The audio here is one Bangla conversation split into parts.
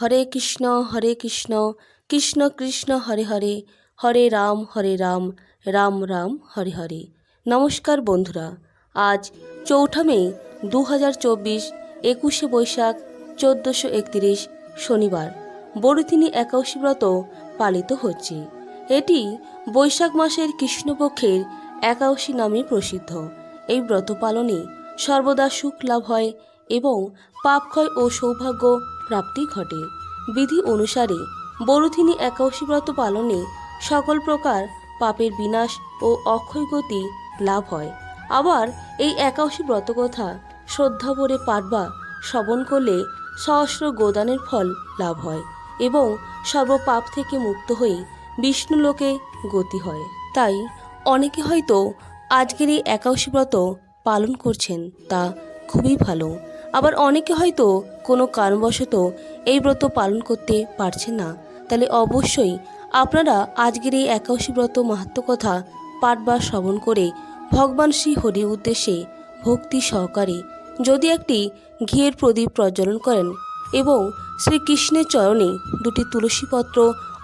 হরে কৃষ্ণ হরে কৃষ্ণ কৃষ্ণ কৃষ্ণ, হরে হরে হরে রাম হরে রাম রাম রাম, হরে হরে। নমস্কার বন্ধুরা, আজ চৌঠা মে দু হাজার চব্বিশ, একুশে বৈশাখ, চোদ্দোশো একত্রিশ, শনিবার। বড়দিনী একাদশী ব্রত পালিত হচ্ছে। এটি বৈশাখ মাসের কৃষ্ণপক্ষের একাদশী নামে প্রসিদ্ধ। এই ব্রত পালনে সর্বদা সুখ লাভ হয় এবং পাপক্ষয় ও সৌভাগ্য প্রাপ্তি ঘটে। বিধি অনুসারে বরুথিনী একাদশী ব্রত পালনে সকল প্রকার পাপের বিনাশ ও অক্ষয় গতি লাভ হয়। আবার এই একাদশী ব্রত কথা শ্রদ্ধা ভরে পাঠ বা শ্রবণ করলে সহস্র গোদানের ফল লাভ হয় এবং সর্বপাপ থেকে মুক্ত হয়ে বিষ্ণুলোকে গতি হয়। তাই অনেকে হয়তো আজকের এই একাদশী ব্রত পালন করছেন তা খুবই ভালো। আবার অনেকে হয়তো কোনো কারণবশত এই ব্রত পালন করতে পারছেন না। তাহলে অবশ্যই আপনারা আজকের এই একাশী ব্রত মাহাত্ম কথা পাঠ বা শ্রবণ করে ভগবান শ্রী হরির উদ্দেশ্যে ভক্তি সহকারে যদি একটি ঘিয়ের প্রদীপ প্রজ্বলন করেন এবং শ্রীকৃষ্ণের চরণে দুটি তুলসীপত্র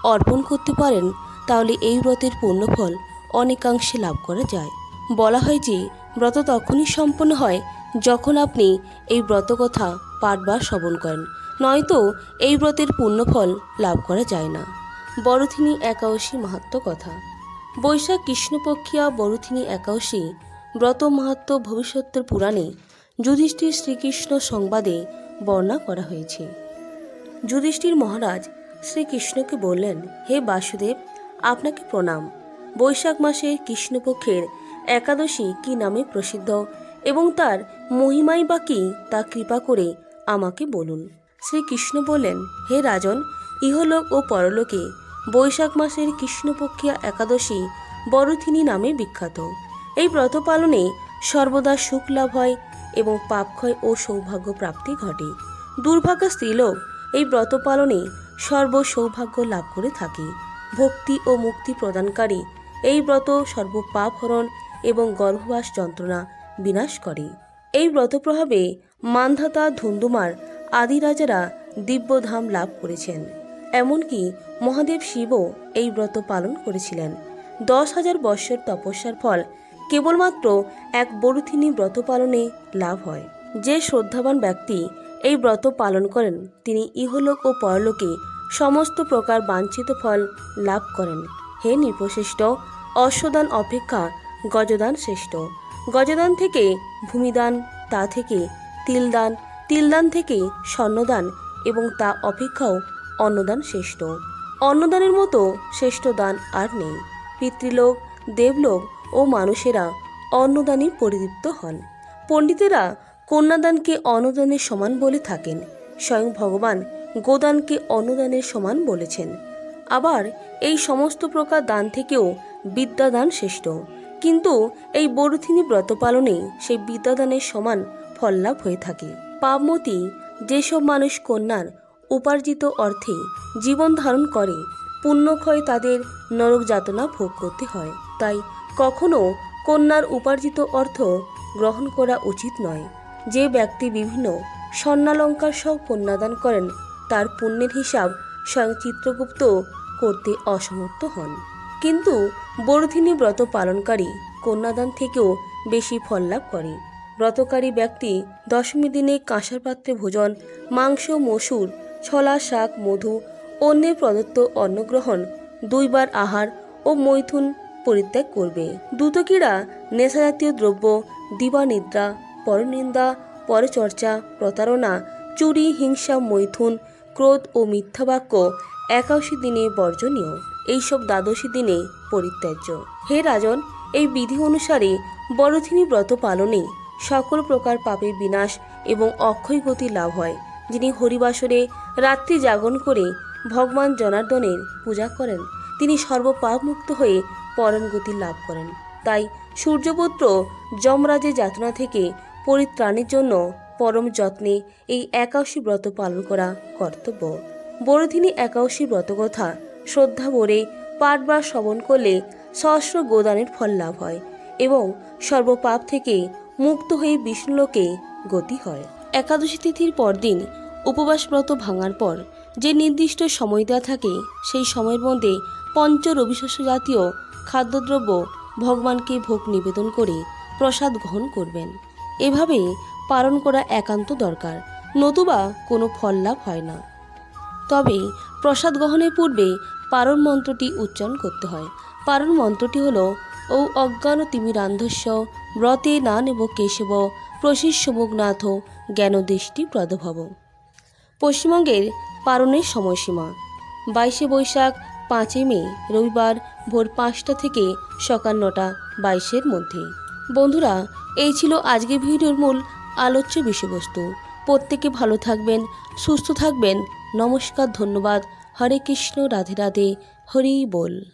অর্পণ করতে পারেন, তাহলে এই ব্রতের পূর্ণফল অনেকাংশে লাভ করা যায়। বলা হয় যে ব্রত তখনই সম্পন্ন হয় যখন আপনি এই ব্রত কথা পাঠ বা শ্রবণ করেন, নয়তো এই ব্রতের পূর্ণফল লাভ করা যায় না। বরথিনী একাদশী মাহাত্ম কথা। বৈশাখ কৃষ্ণপক্ষিয়া বরথিনী একাদশী ব্রত মাহাত্ম ভবিষ্যতের পুরাণে যুধিষ্ঠির শ্রীকৃষ্ণ সংবাদে বর্ণনা করা হয়েছে। যুধিষ্ঠির মহারাজ শ্রীকৃষ্ণকে বললেন, হে বাসুদেব, আপনাকে প্রণাম। বৈশাখ মাসে কৃষ্ণপক্ষের একাদশী কি নামে প্রসিদ্ধ? এবং তার মহিমাই বা কি, তা কৃপা করে আমাকে বলুন। শ্রীকৃষ্ণ বললেন হে রাজন, ইহলোক ও পরলোকে বৈশাখ মাসের কৃষ্ণপক্ষিয়া একাদশী বরথিনী নামে বিখ্যাত। এই ব্রত পালনে সর্বদা সুখ লাভ হয় এবং পাপক্ষয় ও সৌভাগ্য প্রাপ্তি ঘটে। দুর্ভাগ্য স্ত্রীলোক এই ব্রত পালনে সর্ব সৌভাগ্য লাভ করে থাকে। ভক্তি ও মুক্তি প্রদানকারী এই ব্রত সর্বপাপ হরণ এবং গর্ভবাস যন্ত্রণা বিনাশ করে। এই ব্রত প্রভাবে মান্ধাতা ধুন্দুমার আদি রাজারা দিব্যধাম লাভ করেছেন। এমনকি মহাদেব শিবও এই ব্রত পালন করেছিলেন। দশ হাজার বৎসর তপস্যার ফল কেবলমাত্র এক বরুথিনী ব্রত পালনে লাভ হয়। যে শ্রদ্ধাবান ব্যক্তি এই ব্রত পালন করেন, তিনি ইহলোক ও পরলোকে সমস্ত প্রকার বাঞ্ছিত ফল লাভ করেন। হে নৃপশ্রেষ্ঠ অশ্বদান অপেক্ষা গজদান শ্রেষ্ঠ। গজদান থেকে ভূমিদান, তা থেকে তিলদান তিলদান থেকে স্বর্ণদান এবং তা অপেক্ষাও অন্নদান শ্রেষ্ঠ। অন্নদানের মতো শ্রেষ্ঠ দান আর নেই। পিতৃলোক, দেবলোক ও মানুষেরা অন্নদানে পরিদীপ্ত হন। পণ্ডিতেরা কন্যাদানকে অন্নদানের সমান বলে থাকেন। স্বয়ং ভগবান গোদানকে অন্নদানের সমান বলেছেন। আবার এই সমস্ত প্রকার দান থেকেও বিদ্যাদান শ্রেষ্ঠ। কিন্তু এই বরুথিনী ব্রত পালনে সেই বিদ্যাদানের সমান ফললাভ হয়ে থাকে। পাপমতি যেসব মানুষ কন্যার উপার্জিত অর্থে জীবন ধারণ করে, পুণ্যক্ষয় তাদের নরক যাতনা ভোগ করতে হয়। তাই কখনো কন্যার উপার্জিত অর্থ গ্রহণ করা উচিত নয়। যে ব্যক্তি বিভিন্ন স্বর্ণালঙ্কার সহ কন্যাদান করেন, তার পুণ্যের হিসাব স্বয়ং চিত্রগুপ্ত করতে অসমর্থ হন। কিন্তু বরধিনী ব্রত পালনকারী কন্যাদান থেকেও বেশি ফল লাভ করে। ব্রতকারী ব্যক্তি দশমী দিনে কাঁসার পাত্রে ভোজন, মাংস, মসুর, ছলা, শাক, মধু, অন্যের প্রদত্ত অন্নগ্রহণ, দুইবার আহার ও মৈথুন পরিত্যাগ করবে। দুতকীরা, নেশাজাতীয় দ্রব্য, দিবানিদ্রা, পরনিন্দা, পরচর্চা, প্রতারণা, চুরি, হিংসা, মৈথুন, ক্রোধ ও মিথ্যা বাক্য একাশি দিনে বর্জনীয়। এইসব দ্বাদশী দিনে পরিত্যাজ্য। হে রাজন, এই বিধি অনুসারে বড়থিনী ব্রত পালনে সকল প্রকার পাপের বিনাশ এবং অক্ষয় গতি লাভ হয়, যিনি হরিবাসরে রাত্রি জাগরণ করে ভগবান জনার্দনের পূজা করেন। তিনি সর্বপাপ মুক্ত হয়ে পরম গতি লাভ করেন। তাই সূর্যপুত্র যমরাজের যাতনা থেকে পরিত্রাণের জন্য পরম যত্নে এই একাশী ব্রত পালন করা কর্তব্য। বড়দিনী একাদশী ব্রতকথা শ্রদ্ধা ভরে পাঠ বা শ্রবণ করলে সহস্র গোদানের ফল লাভ হয় এবং সর্বপাপ থেকে মুক্ত হয়ে বিষ্ণুলোকে গতি হয়। একাদশী তিথির পরদিন উপবাস ব্রত ভাঙার পর যে নির্দিষ্ট সময় দেওয়া থাকে, সেই সময়ের মধ্যে পঞ্চ রবিশস্য জাতীয় খাদ্যদ্রব্য ভগবানকে ভোগ নিবেদন করে প্রসাদ গ্রহণ করবেন। এভাবে পালন করা একান্ত দরকার, নতুবা কোনো ফল লাভ হয় না। তবে প্রসাদ গ্রহণের পূর্বে পারণ মন্ত্রটি উচ্চারণ করতে হয়। পারণ মন্ত্রটি হল ও অজ্ঞান তিমিরান্ধস্য ব্রতে না নেব কেশব প্রশিষ্য মুগনাথ জ্ঞানদৃষ্টি প্রদভব পশ্চিমবঙ্গের পারণের সময়সীমা, বাইশে বৈশাখ পাঁচই মে, রবিবার ভোর পাঁচটা থেকে সকাল নটা, বাইশের মধ্যে। বন্ধুরা, এই ছিল আজকের ভিডিওর মূল আলোচ্য বিষয়বস্তু। প্রত্যেকে ভালো থাকবেন, সুস্থ থাকবেন। নমস্কার, ধন্যবাদ। হরে কৃষ্ণ রাধে রাধে হরি বল।